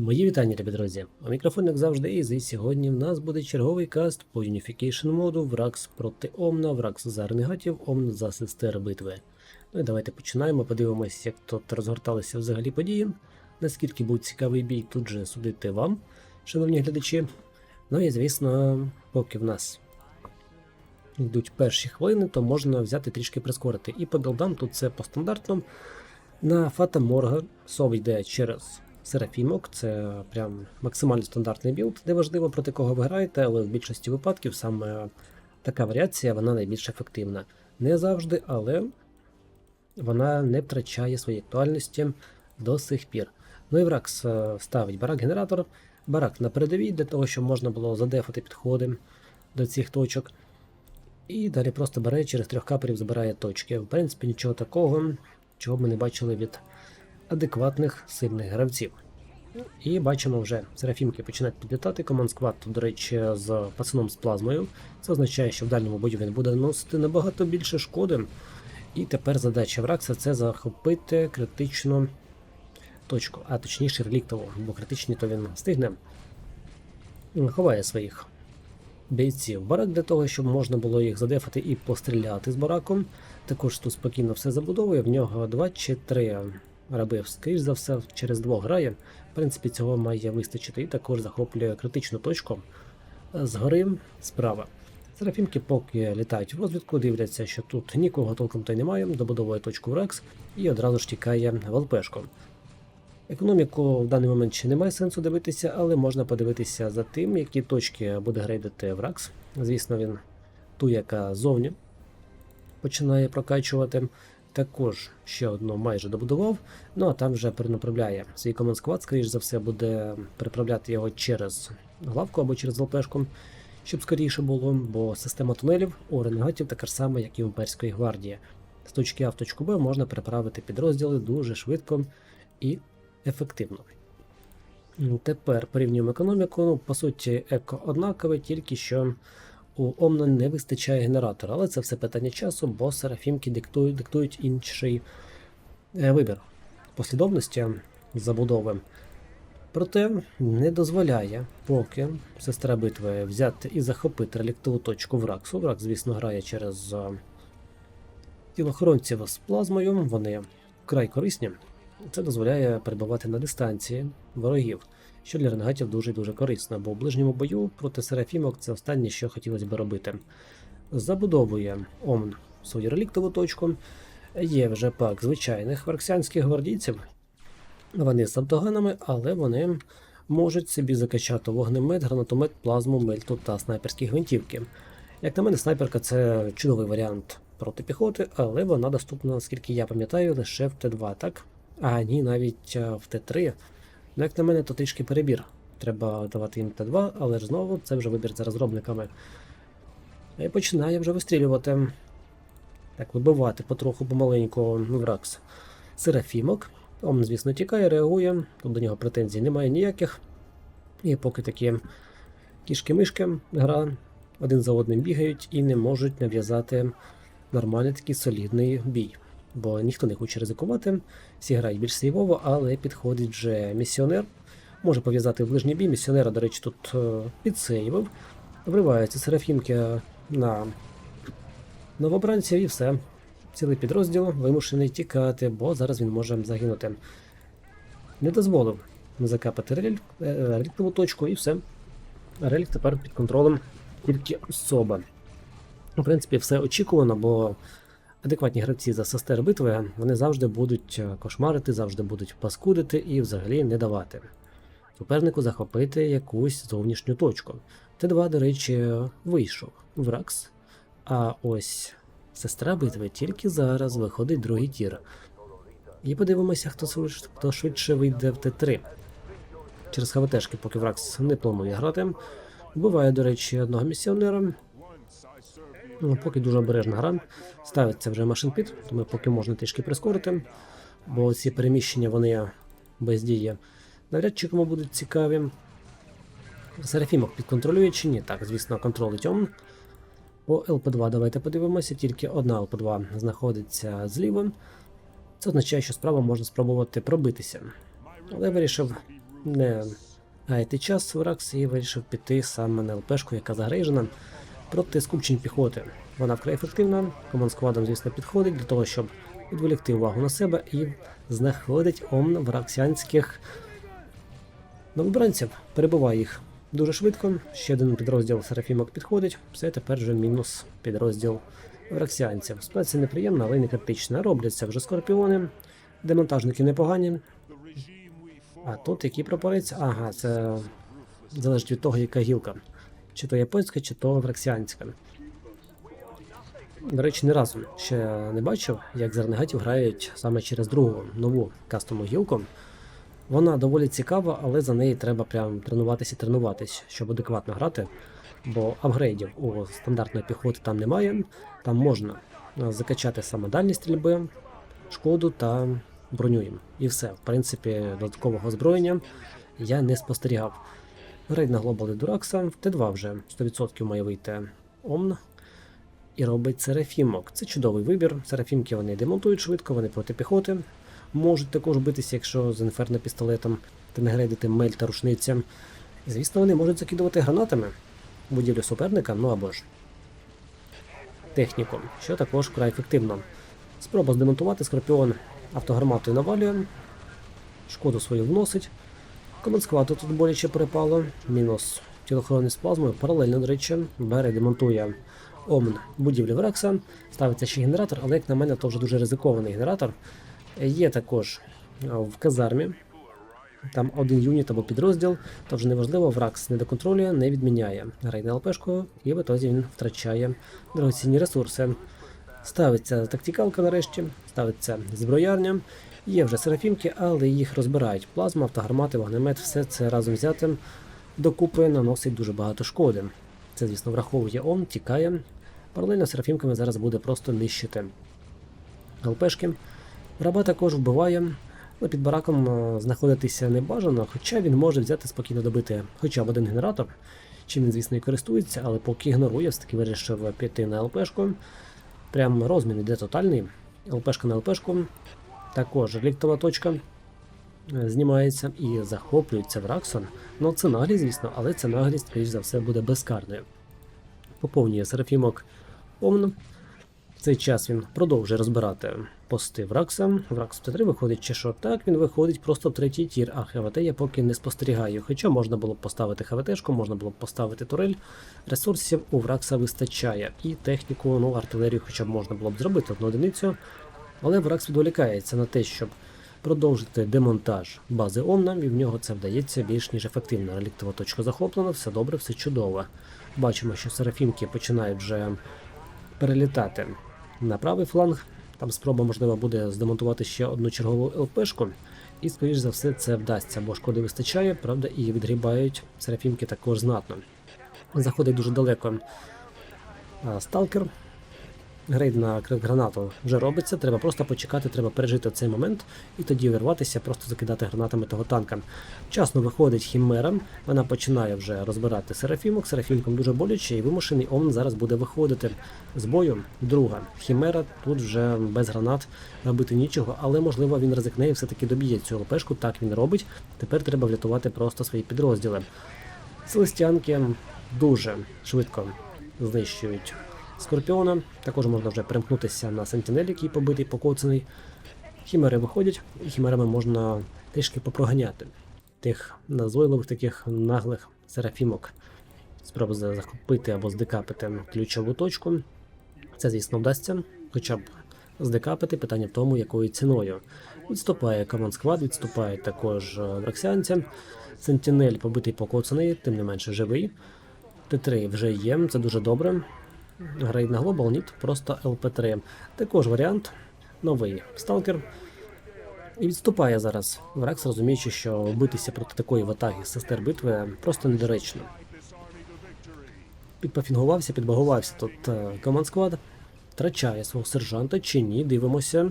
Мої вітання, любі друзі. У мікрофон, як завжди, Ізі. І сьогодні в нас буде черговий каст по Unification моду Вракс проти Омна, Вракс за ренегатів, Омн за сестер битви. Ну і давайте починаємо, подивимось, як тут розгорталися взагалі події. Наскільки був цікавий бій, тут же судити вам, шановні глядачі. Ну і звісно, поки в нас йдуть перші хвилини, то можна взяти трішки прискорити. І по білдам тут це по стандартному. На Фата Морга сов йде через Серафімок, це прям максимально стандартний білд, де важливо проти кого ви граєте, але в більшості випадків саме така варіація вона найбільш ефективна. Не завжди, але вона не втрачає своєї актуальності до сих пір. Ну і Вракс е, ставить барак-генератор, барак на передовій для того, щоб можна було задефати підходи до цих точок. І далі просто бере через трьох каперів забирає точки. В принципі, нічого такого, чого ми не бачили від адекватних сильних гравців. І бачимо вже Серафімки починають підлітати. Команд склад, до речі, з пацаном з плазмою. Це означає, що в дальньому бою він буде наносити набагато більше шкоди. І тепер задача Вракса це захопити критичну точку, а точніше реліктову, бо критичні то він стигне. Ховає своїх бійців. Барак для того, щоб можна було їх задефати і постріляти з бараком. Також тут спокійно все забудовує. В нього 2 чи 3 робив, скоріш за все, через двох грає. В принципі, цього має вистачити. І також захоплює критичну точку згори справа. Серафімки поки літають в розвідку, дивляться, що тут нікого толком та й немає, добудовує точку в Рекс і одразу ж тікає в ЛПшку. Економіку в даний момент ще немає сенсу дивитися, але можна подивитися за тим, які точки буде грейдити в Ракс. Звісно, він ту, яка зовні починає прокачувати. Також ще одну майже добудував. Ну а там вже перенаправляє свій команд сквад, скоріш за все, буде переправляти його через главку або через ЛПшку, щоб скоріше було, бо система тунелів у ренегатів така ж сама, як і у імперської гвардії. З точки А в точку Б можна переправити підрозділи дуже швидко і ефективно. Тепер порівнюємо економіку. Ну, по суті, еко однакове, тільки що у Омна не вистачає генератора, але це все питання часу, бо серафімки диктують, диктують інший е, вибір послідовності забудови. Проте не дозволяє поки сестра битви взяти і захопити реліктову точку Враксу. Врак, звісно, грає через е, тілохоронців з плазмою, вони вкрай корисні. Це дозволяє перебувати на дистанції ворогів, що для ренегатів дуже-дуже корисно, бо в ближньому бою проти серафімок це останнє, що хотілося б робити. Забудовує Омн свою реліктову точку. Є вже пак звичайних варксянських гвардійців. Вони з автоганами, але вони можуть собі закачати вогнемет, гранатомет, плазму, мельту та снайперські гвинтівки. Як на мене, снайперка це чудовий варіант проти піхоти, але вона доступна, наскільки я пам'ятаю, лише в Т2, так? А ні, навіть е, в Т3. Ну, як на мене, то трішки перебір. Треба давати їм Т2, але ж знову це вже вибір за розробниками. І починає вже вистрілювати. Так, вибивати потроху помаленьку Вракс. Серафімок. Он, звісно, тікає, реагує. Тут до нього претензій немає ніяких. І поки такі кішки-мишки гра один за одним бігають і не можуть нав'язати нормальний такий солідний бій. Бо ніхто не хоче ризикувати, всі грають більш сейвово, але підходить вже місіонер. Може пов'язати в ближній бій. Місіонера, до речі, тут е, підсейвив. Вриваються серафімки на новобранців і все. Цілий підрозділ вимушений тікати, бо зараз він може загинути. Не дозволив закапати е, реліктову точку і все. Релік тепер під контролем тільки особа. В принципі, все очікувано, бо адекватні гравці за сестер битви вони завжди будуть е, кошмарити, завжди будуть паскудити і взагалі не давати. Супернику захопити якусь зовнішню точку. Т2, до речі, вийшов в Ракс. А ось сестра битви тільки зараз виходить другий тір. І подивимося, хто швидше, вийде в Т3. Через ХВТшки, поки Вракс не планує грати. Вбиває, до речі, одного місіонера. Ну, Поки дуже обережна гра. Ставиться вже машинпіт, тому поки можна трішки прискорити, бо ці переміщення вони без дії. Навряд чи кому будуть цікаві. Серафімок підконтролює чи ні? Так, звісно, контролить Ом. По ЛП2 давайте подивимося, тільки одна ЛП2 знаходиться зліва. Це означає, що справа можна спробувати пробитися. Але вирішив не гаяти час Вракс і вирішив піти саме на ЛПшку, яка загрейжена проти скупчень піхоти. Вона вкрай ефективна, команд складом, звісно, підходить для того, щоб відволікти увагу на себе і знаходить омн враксянських новобранців. Перебуває їх дуже швидко. Ще один підрозділ Серафімок підходить. Все тепер вже мінус підрозділ враксіанців. Ситуація неприємна, але не критична. Робляться вже скорпіони, демонтажники непогані. А тут який прапорець? Ага, це залежить від того, яка гілка. Чи то японська, чи то враксіанська. До речі, ні разу ще не бачив, як зернегатів грають саме через другу нову кастомну гілку. Вона доволі цікава, але за неї треба прям тренуватися і тренуватись, щоб адекватно грати. Бо апгрейдів у стандартної піхоти там немає. Там можна закачати саме дальні стрільби, шкоду та броню їм. І все. В принципі, додаткового озброєння я не спостерігав. Грейд на глобали Дуракса, в Т2 вже 100% має вийти Омн. І робить Серафімок. Це чудовий вибір. Серафімки вони демонтують швидко, вони проти піхоти. Можуть також битися, якщо з інферно пістолетом та не грейдити мель та рушниця. І, звісно, вони можуть закидувати гранатами будівлю суперника, ну або ж техніку, що також вкрай ефективно. Спроба здемонтувати Скорпіон автогарматою навалює, шкоду свою вносить. Командсквату тут боляче перепало, мінус тілохоронний з плазмою, паралельно, до речі, бере, демонтує Омн будівлі Врекса, ставиться ще генератор, але, як на мене, то вже дуже ризикований генератор. Є також в казармі. Там один юніт або підрозділ, то вже неважливо, Вракс не доконтролює, не відміняє. Грає ЛПшку, і в ітозі він втрачає дорогоцінні ресурси. Ставиться тактикалка нарешті, ставиться зброярня. Є вже серафімки, але їх розбирають. Плазма, автогармати, вогнемет, все це разом взятим докупи наносить дуже багато шкоди. Це, звісно, враховує он, тікає. Паралельно з серафімками зараз буде просто нищити ЛПшки. Раба також вбиває. але під бараком е, знаходитися не бажано, хоча він може взяти спокійно добити хоча б один генератор, чим він, звісно, і користується, але поки ігнорує, все-таки вирішив піти на ЛПшку. Прям розмін йде тотальний. ЛПшка на ЛПшку. Також реліктова точка е, знімається і захоплюється Враксон. Ну, це наглість, звісно, але ця наглість, скоріш за все, буде безкарною. Поповнює Серафімок Омн. В цей час він продовжує розбирати пости Вракса. Вракс в Т3 виходить чи що? Так, він виходить просто в третій тір, а ХВТ я поки не спостерігаю. Хоча можна було б поставити ХВТшку, можна було б поставити турель. Ресурсів у Вракса вистачає. І техніку, ну, артилерію хоча б можна було б зробити одну одиницю. Але Вракс відволікається на те, щоб продовжити демонтаж бази Омна, і в нього це вдається більш ніж ефективно. Реліктова точка захоплена, все добре, все чудово. Бачимо, що Серафімки починають вже перелітати на правий фланг. Там спроба, можливо, буде здемонтувати ще одну чергову ЛПшку. І, скоріш за все, це вдасться, бо шкоди вистачає, правда, і відгрібають Серафімки також знатно. Заходить дуже далеко сталкер. Грейд на гранату вже робиться, треба просто почекати, треба пережити цей момент і тоді вирватися, просто закидати гранатами того танка. Вчасно виходить Хімера, вона починає вже розбирати Серафімок. Серафімком дуже боляче, і вимушений Омн зараз буде виходити з бою. Друга Хімера тут вже без гранат робити нічого, але можливо він ризикне і все-таки доб'є цю ЛПшку. Так він робить. Тепер треба врятувати просто свої підрозділи. Селестянки дуже швидко знищують Скорпіона. Також можна вже перемкнутися на Сентінель, який побитий, покоцаний. Хімери виходять, і хімерами можна трішки попроганяти тих назойливих, таких наглих серафімок. Спроба захопити або здекапити ключову точку. Це, звісно, вдасться, хоча б здекапити питання в тому, якою ціною. Відступає команд сквад, відступають також враксіанці. Сентінель побитий покоцаний, тим не менше живий. Т3 вже є, це дуже добре. Грейд на Global, ні, просто LP3. Також варіант. Новий сталкер. І відступає зараз. Вракс, розуміючи, що битися проти такої ватаги сестер битви просто недоречно. Підпафінгувався, підбагувався тут команд сквад. Втрачає свого сержанта чи ні. Дивимося.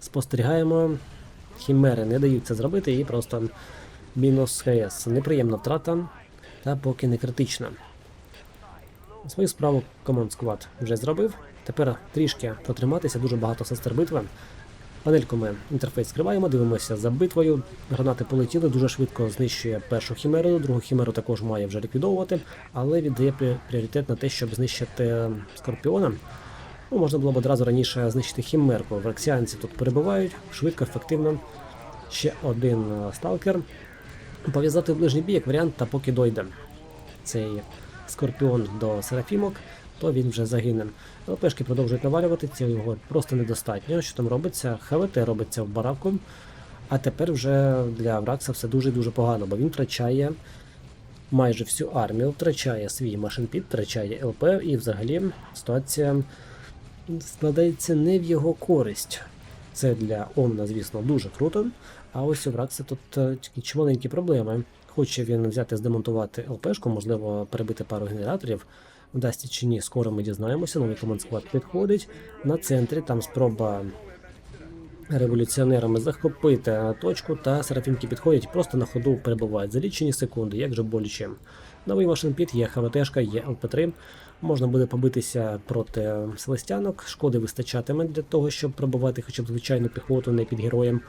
Спостерігаємо. Хімери не дають це зробити і просто мінус ХС. Неприємна втрата, та поки не критична. Свою справу команд сквад вже зробив. Тепер трішки протриматися, дуже багато сестер битви. Панельку ми інтерфейс скриваємо, дивимося за битвою. Гранати полетіли, дуже швидко знищує першу хімеру, другу хімеру також має вже ліквідовувати, але віддає пріоритет на те, щоб знищити скорпіона. Ну, можна було б одразу раніше знищити хімерку. Враксіанці тут перебувають швидко, ефективно. Ще один е, сталкер. Пов'язати в ближній бій як варіант, та поки дойде цей скорпіон до Серафімок, то він вже загине. ЛПшки продовжують навалювати, цього просто недостатньо. Що там робиться? ХВТ робиться в бараку. А тепер вже для Вракса все дуже-дуже погано, бо він втрачає майже всю армію, втрачає свій машинпід, втрачає ЛП, і взагалі ситуація складається не в його користь. Це для Омна, звісно, дуже круто. А ось у Вракса тут е, чималенькі проблеми. Хоче він взяти, здемонтувати ЛПшку, можливо, перебити пару генераторів. Вдасться чи ні, скоро ми дізнаємося. Новий команд склад підходить. На центрі там спроба революціонерами захопити точку, та серафімки підходять, просто на ходу перебувають за лічені секунди, як же боляче. Новий машинпіт, є ХВТшка, є ЛП3. Можна буде побитися проти селестянок. Шкоди вистачатиме для того, щоб пробувати хоча б звичайну піхоту, не під героєм.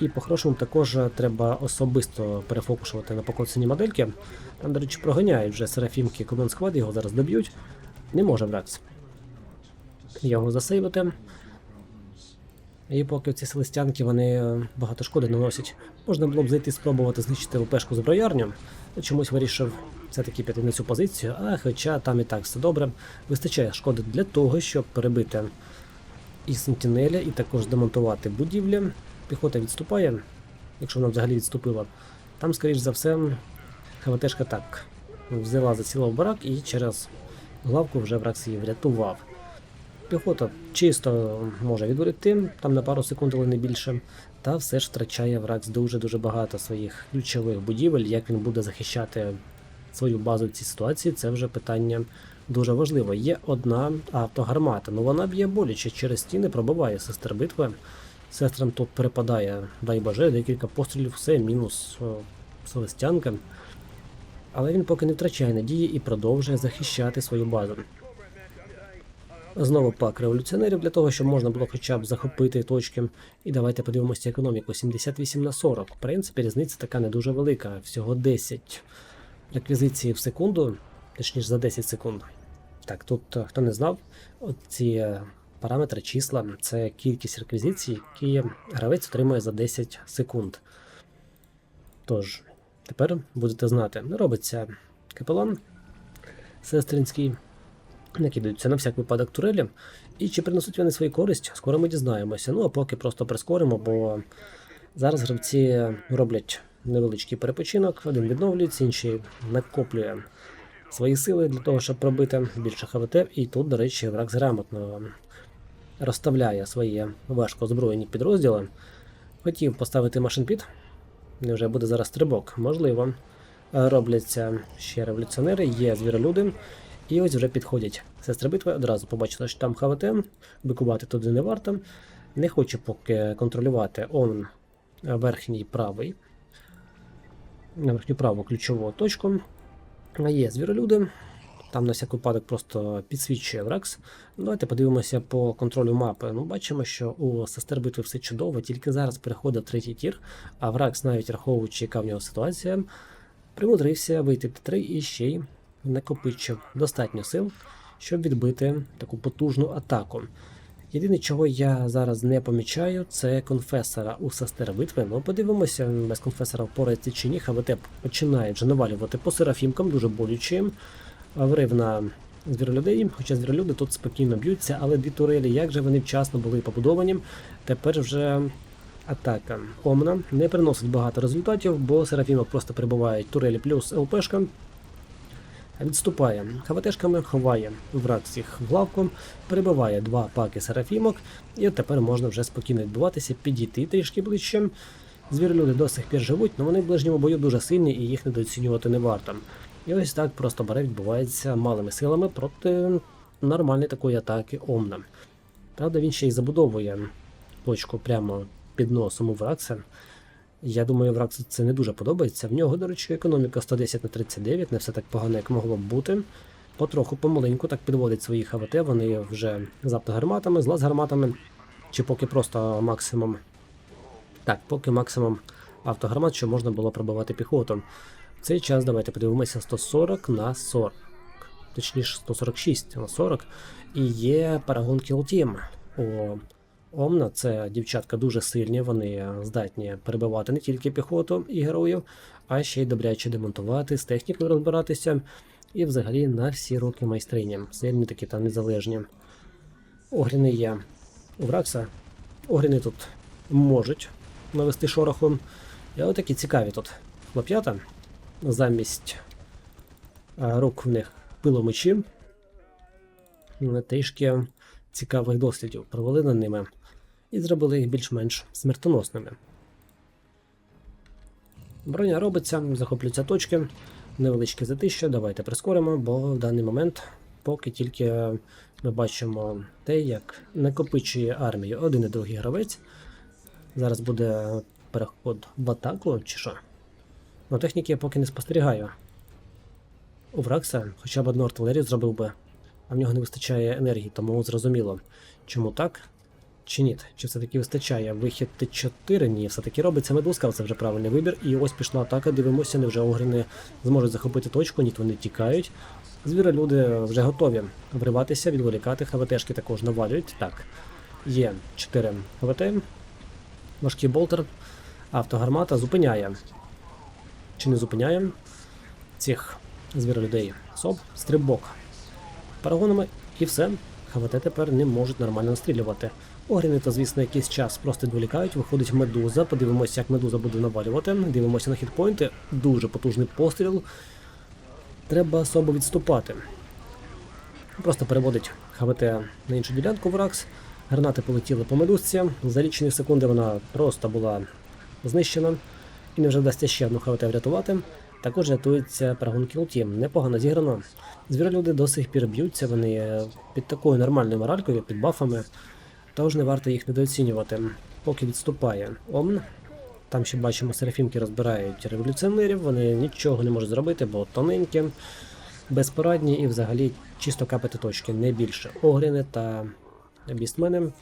І по-хорошому також треба особисто перефокушувати на покоцані модельки. Там, до речі, проганяють вже серафімки команд склад, його зараз доб'ють. Не може Вракс. Його засейвити. І поки ці селестянки вони е, багато шкоди наносять. Можна було б зайти спробувати знищити ЛПшку з броярню. Чомусь вирішив все-таки піти на цю позицію, а хоча там і так все добре. Вистачає шкоди для того, щоб перебити і сентінеля, і також демонтувати будівлі. Піхота відступає, якщо вона взагалі відступила. Там, скоріш за все, ХВТшка так взяла засіла в барак і через главку вже Вракс її врятував. Піхота чисто може відволікти, там на пару секунд, але не більше. Та все ж втрачає Вракс дуже-дуже багато своїх ключових будівель. Як він буде захищати свою базу в цій ситуації, це вже питання дуже важливе. Є одна автогармата, ну вона б'є боляче через стіни, пробиває сестер битви. Сестрам тут перепадає, дай боже, декілька пострілів, все, мінус о, Селестянка. Але він поки не втрачає надії і продовжує захищати свою базу. Знову пак революціонерів для того, щоб можна було хоча б захопити точки. І давайте подивимося економіку. 78 на 40. В принципі, різниця така не дуже велика. Всього 10 реквізицій в секунду, точніше за 10 секунд. Так, тут е, хто не знав, ці е, параметри, числа це кількість реквізицій, які гравець отримує за 10 секунд. Тож, тепер будете знати, робиться капелан сестринський, накидаються на всяк випадок турелі. І чи принесуть вони свою користь, скоро ми дізнаємося. Ну а поки просто прискоримо, бо зараз гравці роблять невеличкий перепочинок, один відновлюється, інший накоплює свої сили для того, щоб пробити більше ХВТ. І тут, до речі, враг грамотно розставляє свої важко озброєні підрозділи. Хотів поставити машинпід. Невже буде зараз стрибок? Можливо. Робляться ще революціонери, є звіролюди. І ось вже підходять сестри битви. Одразу побачили, що там ХВТ, бикувати туди не варто. Не хочу поки контролювати он верхній правий. Верхню праву ключову точку. Є звіролюди. Там на всяк випадок просто підсвічує Вракс. Давайте подивимося по контролю мапи. Ну, Бачимо, що у сестер битви все чудово, тільки зараз переходить третій тір, а Вракс, навіть враховуючи, яка в нього ситуація, примудрився вийти в Т3 і ще й накопичив достатньо сил, щоб відбити таку потужну атаку. Єдине, чого я зараз не помічаю, це конфесора у сестер битви. Ну, подивимося, без конфесора впорається чи ні. ХВТ починає вже навалювати по серафімкам, дуже болюче. Врив на звіролюдей, хоча звіролюди тут спокійно б'ються, але дві турелі, як же вони вчасно були побудовані. Тепер вже атака Омна не приносить багато результатів, бо серафімок просто прибувають турелі плюс ЛПшка. Відступає ХВТшками, ховає враг всіх в лавку, перебиває два паки серафімок, і от тепер можна вже спокійно відбуватися, підійти трішки ближче. Звіролюди до сих пір живуть, але вони в ближньому бою дуже сильні і їх недооцінювати не варто. І ось так просто баре відбувається малими силами проти нормальної такої атаки Омна. Правда, він ще й забудовує точку прямо під носом у Вракса. Я думаю, Враксу це не дуже подобається. В нього, до речі, економіка 110 на 39, не все так погано, як могло б бути. Потроху помаленьку так підводить свої ХВТ, вони вже з автогарматами, з лазгарматами. Чи поки просто максимум. Так, поки максимум автогармат, що можна було пробивати піхоту. В цей час давайте подивимося 140 на 40. Точніше, 146 на 40. І є Team. У Омна це дівчатка дуже сильні, вони здатні перебивати не тільки піхоту і героїв, а ще й добряче демонтувати, з технікою розбиратися. І взагалі на всі роки майстрині. Сильні такі та незалежні. Огріни є у Вракса. Огріни тут можуть навести шорохом. І от такі цікаві тут хлоп'ята. Замість рук в них пиломечі. М, Трішки цікавих дослідів провели над ними і зробили їх більш-менш смертоносними. Броня робиться, захоплюються точки, невеличке затище. Давайте прискоримо, бо в даний момент, поки тільки ми бачимо те, як накопичує армію один і другий гравець. Зараз буде переход в атаку чи що. Ну, техніки я поки не спостерігаю. У Вракса хоча б одну артилерію зробив би, а в нього не вистачає енергії, тому зрозуміло, чому так чи ні. Чи все-таки вистачає вихід Т4? Ні, все-таки робиться медузка, це вже правильний вибір. І ось пішла атака. Дивимося, невже огрини зможуть захопити точку, ні, вони тікають. Звіролюди вже готові вриватися, відволікати. ХВТшки також навалюють. Так, є 4 ХВТ. Важкий болтер. Автогармата зупиняє. Чи не зупиняє цих звіролюдей? СОП, стрибок. Парагонами і все. ХВТ тепер не можуть нормально настрілювати. Огріни то, звісно, якийсь час просто відволікають, виходить медуза. Подивимося, як медуза буде навалювати. Дивимося на хітпойнти. Дуже потужний постріл. Треба особо відступати. Просто переводить ХВТ на іншу ділянку Вракс. Гранати полетіли по медузці. За лічені секунди вона просто була знищена. І не вже вдасться ще одну ХВТ врятувати. Також рятується Kill Team. Непогано зіграно. Звіролюди до сих пір б'ються, вони під такою нормальною моралькою, під бафами. Тож не варто їх недооцінювати. Поки відступає Омн. Там ще бачимо, серафімки розбирають революціонерів, вони нічого не можуть зробити, бо тоненькі, безпорадні і взагалі чисто капати точки, не більше. Огріни та бістмени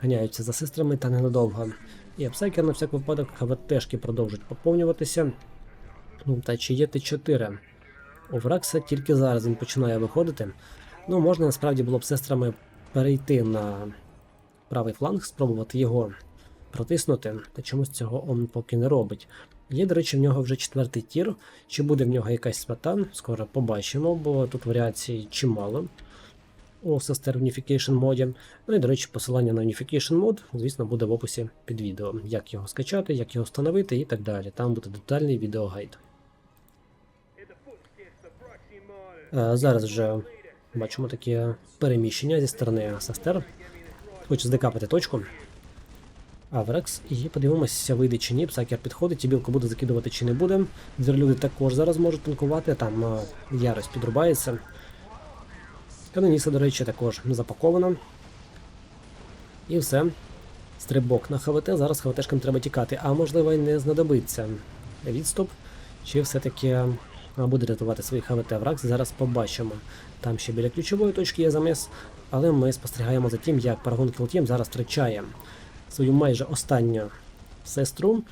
ганяються за сестрами та ненадовго. І апсайкер на всяк випадок ХВТшки продовжують поповнюватися. Ну, Та чи є Т4? У Вракса тільки зараз він починає виходити. Ну, можна насправді було б сестрами перейти на правий фланг, спробувати його протиснути, та чомусь цього он поки не робить. Є, до речі, в нього вже четвертий тір. Чи буде в нього якась свята, скоро побачимо, бо тут варіацій чимало у Sister Unification моді. Ну і, до речі, посилання на Unification мод, звісно, буде в описі під відео. Як його скачати, як його встановити і так далі. Там буде детальний відеогайд. Е, Зараз вже бачимо таке переміщення зі сторони Сестер. Хоче здекапати точку. Аврекс. І подивимося, вийде чи ні. Псакер підходить, і білку буде закидувати чи не буде. Звірлюди також зараз можуть танкувати, там е, ярость підрубається. Каноніса, до речі, також запакована. І все. Стрибок на ХВТ. Зараз ХВТшкам треба тікати, а можливо й не знадобиться відступ. Чи все-таки буде рятувати свої ХВТ Вракс, зараз побачимо. Там ще біля ключової точки є заміс, але ми спостерігаємо за тим, як Paragon Kill зараз втрачає свою майже останню сестру,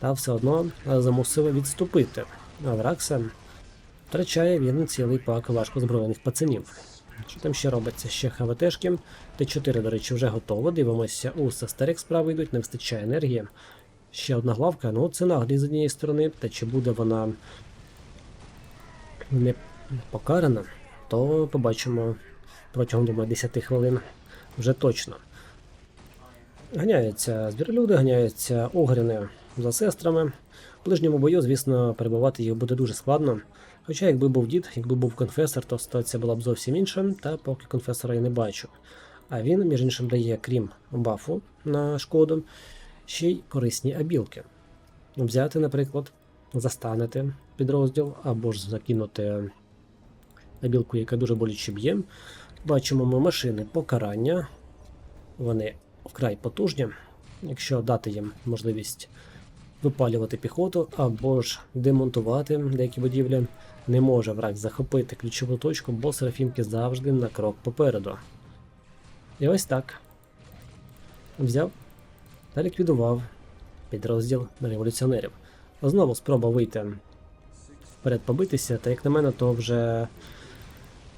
та все одно замусили відступити. А Вракса втрачає він цілий пак важко зброєних пацанів. Що там ще робиться? Ще ХВТшки. Т4, до речі, вже готово. Дивимося, у сестерик справи йдуть, не вистачає енергії. Ще одна главка, ну це наглі з однієї сторони, та чи буде вона не покарана, то побачимо протягом думаю, 10 хвилин вже точно. Ганяються збіролюди, ганяються огріни за сестрами. В ближньому бою, звісно, перебувати їх буде дуже складно. Хоча, якби був дід, якби був конфесор, то ситуація була б зовсім інша, та поки конфесора я не бачу. А він, між іншим, дає, крім бафу на шкоду, ще й корисні абілки. Взяти, наприклад, застанити підрозділ або ж закинути абілку, яка дуже боляче б'є. Бачимо ми машини покарання. Вони вкрай потужні. Якщо дати їм можливість випалювати піхоту або ж демонтувати деякі будівлі, не може враг захопити ключову точку, бо серафімки завжди на крок попереду. І ось так. взяв та ліквідував підрозділ революціонерів. Знову спроба вийти вперед побитися, та як на мене, то вже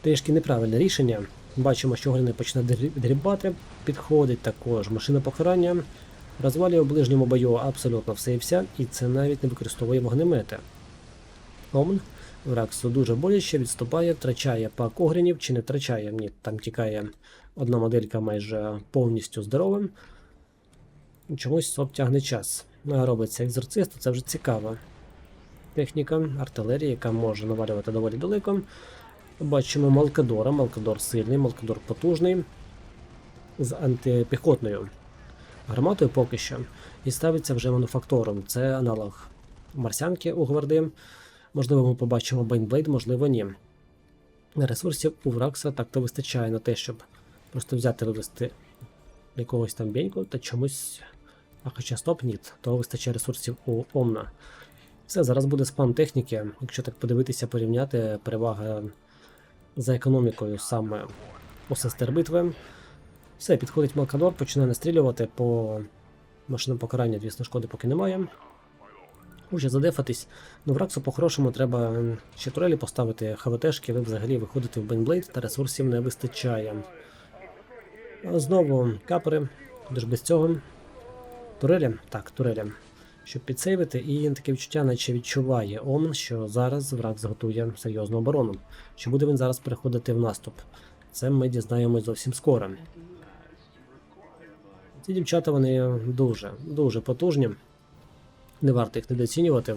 трішки неправильне рішення. Бачимо, що Грини почне дрібати, підходить також машина покарання, розвалює в ближньому бою абсолютно все і вся, і це навіть не використовує вогнемети. Омн Враксу дуже боляче, відступає, втрачає пак огринів, чи не втрачає, ні, там тікає одна моделька майже повністю здоровим. Чомусь СОП тягне час. А Робиться екзорцист, це вже цікаво. Техніка, артилерія, яка може навалювати доволі далеко. Бачимо Малкадора. Малкадор сильний, Малкадор потужний. З антипіхотною гарматою поки що. І ставиться вже мануфактором. Це аналог марсянки у гварди. Можливо, ми побачимо Бейнблейд, можливо, ні. Ресурсів у Вракса так-то вистачає на те, щоб просто взяти вивести якогось там беньку та чомусь. А хоча стоп, ні, то вистачає ресурсів у Омна. Все, зараз буде спам техніки. Якщо так подивитися, порівняти перевага за економікою саме у сестер битви. Все, підходить Малкадор, починає настрілювати по машинам покарання, звісно, шкоди поки немає. Хоче задефатись. Ну, в Раксу по-хорошому треба ще турелі поставити, ХВТшки, ви взагалі виходите в Бейнблейд, та ресурсів не вистачає. Знову капери, ж без цього. Турелі? Так, турелі. Щоб підсейвити, і таке відчуття, наче відчуває Омн, що зараз враг зготує серйозну оборону. Чи буде він зараз переходити в наступ? Це ми дізнаємось зовсім скоро. Ці дівчата вони дуже, дуже потужні. Не варто їх недооцінювати.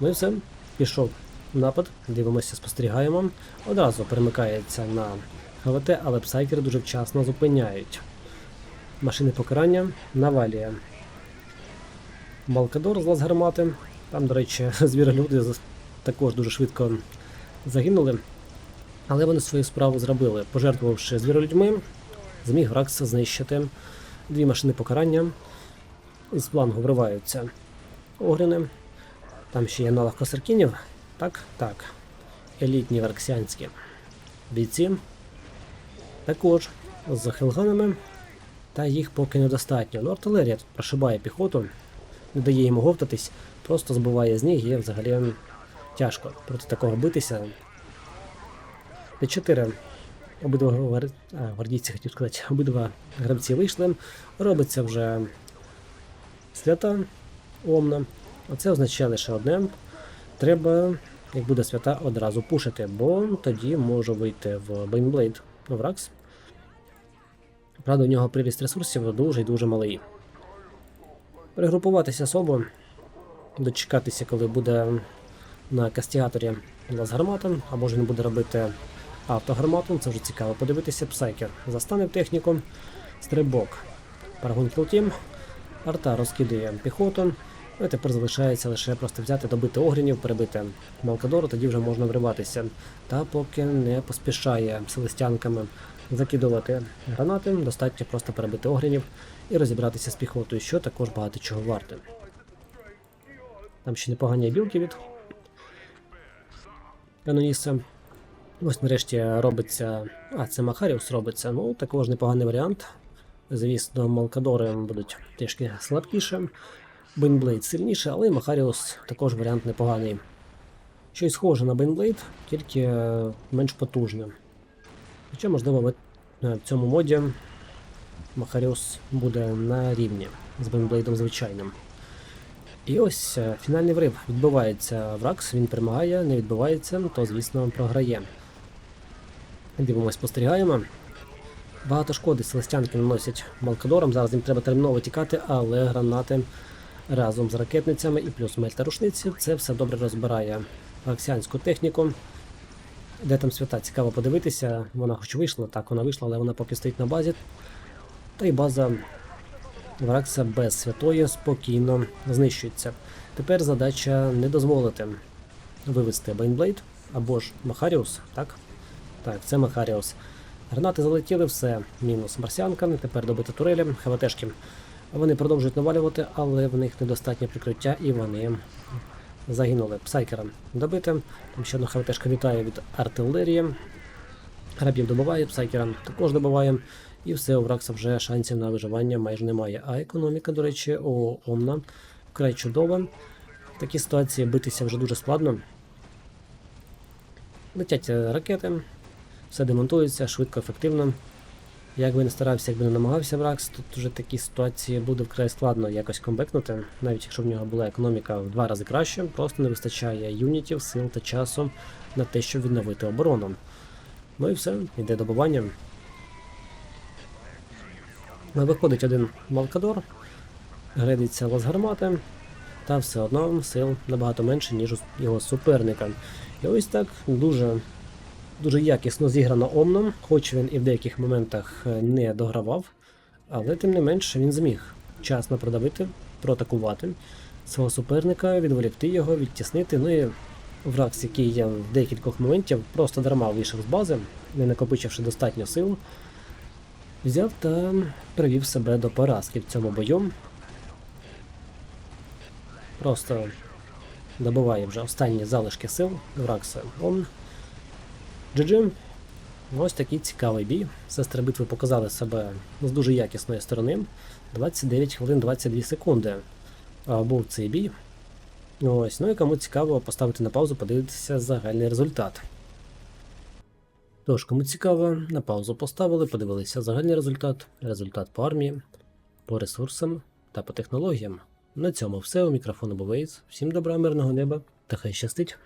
Ну і все, пішов напад, дивимося, спостерігаємо. Одразу перемикається на ХВТ, але псайкери дуже вчасно зупиняють. Машини покарання навалює. Балкадор з лаз гармати. Там, до речі, звіролюди також дуже швидко загинули. Але вони свою справу зробили, пожертвувавши звіролюдьми, зміг Ракс знищити дві машини покарання. З флангу вриваються огрини. Там ще є аналог косаркінів. Так, так. Елітні варксіанські бійці. Також з хелганами. Та їх поки недостатньо. Ну, артилерія тут прошибає піхоту, не дає їм говтатись, просто збиває з ніг і взагалі тяжко проти такого битися. Т4 обидва гвар... а, гвардійці хотів сказати, обидва гравці вийшли. Робиться вже свята Омна. Оце означає лише одне. Треба, як буде свята, одразу пушити, бо тоді може вийти в Бейнблейд в Ракс. Правда, у нього приріст ресурсів дуже і дуже малий. Перегрупуватися особо, дочекатися, коли буде на кастігаторі лаз-гармата, а може він буде робити автогармату, це вже цікаво подивитися. Псайкер застане в техніку, стрибок, парагон кілтім, арта розкидує піхоту. Ну і тепер залишається лише просто взяти, добити огрінів, перебити Малкадору, тоді вже можна вриватися. Та поки не поспішає селестянками закидувати гранати, достатньо просто перебити огрінів і розібратися з піхотою, що також багато чого варте. Там ще непогані білки від Каноніса. Ось нарешті робиться. А, це Махаріус робиться. Ну, також непоганий варіант. Звісно, Малкадори будуть трішки слабкіше. Бейнблейд сильніше, але Махаріус також варіант непоганий. Щось схоже на Бейнблейд, тільки е, менш потужне. Хоча, можливо, в цьому моді Махаріус буде на рівні з Бейнблейдом звичайним. І ось е, фінальний врив. Відбувається Вракс, він перемагає, не відбувається, то звісно програє. Дивимось, спостерігаємо. Багато шкоди селестянки наносять Малкадорам. Зараз їм треба терміново тікати, але гранати разом з ракетницями і плюс мельта рушниці. Це все добре розбирає ваксіанську техніку. Де там свята? Цікаво подивитися. Вона хоч вийшла, так вона вийшла, але вона поки стоїть на базі. Та й база Вракса без святої спокійно знищується. Тепер задача не дозволити вивести Бейнблейд або ж Махаріус, так? Так, це Махаріус. Гранати залетіли, все, мінус марсіанка, тепер добити турелі, ХВТшки. Вони продовжують навалювати, але в них недостатньо прикриття і вони загинули. Псайкера добити. Там ще одна ХВТшка вітає від артилерії. Грабів добиває, псайкера також добиває. І все, у Вракса вже шансів на виживання майже немає. А економіка, до речі, у Омна вкрай чудова. В такій ситуації битися вже дуже складно. Летять е, ракети, все демонтується швидко, ефективно. Як би не старався, як би не намагався Вракс, тут вже такі ситуації буде вкрай складно якось комбекнути, навіть якщо в нього була економіка в два рази краще, просто не вистачає юнітів, сил та часу на те, щоб відновити оборону. Ну і все, йде добування. Ну, Виходить один Малкадор, гридиться з гармати, та все одно сил набагато менше, ніж у його суперника. І ось так дуже, дуже якісно зіграно Омном, хоч він і в деяких моментах е, не догравав, але тим не менш він зміг вчасно продавити, проатакувати свого суперника, відволікти його, відтіснити. Ну і Вракс, який я в декількох моментів просто дарма вийшов з бази, не накопичивши достатньо сил, взяв та привів себе до поразки в цьому бою. Просто добиває вже останні залишки сил Вракса Он. GG. Ось такий цікавий бій. Сестри битви показали себе з дуже якісної сторони. 29 хвилин 22 секунди а, був цей бій. Ось, ну і кому цікаво поставити на паузу, подивитися загальний результат. Тож, кому цікаво, на паузу поставили, подивилися загальний результат, результат по армії, по ресурсам та по технологіям. На цьому все. У мікрофону був Вейс. Всім добра, мирного неба та хай щастить!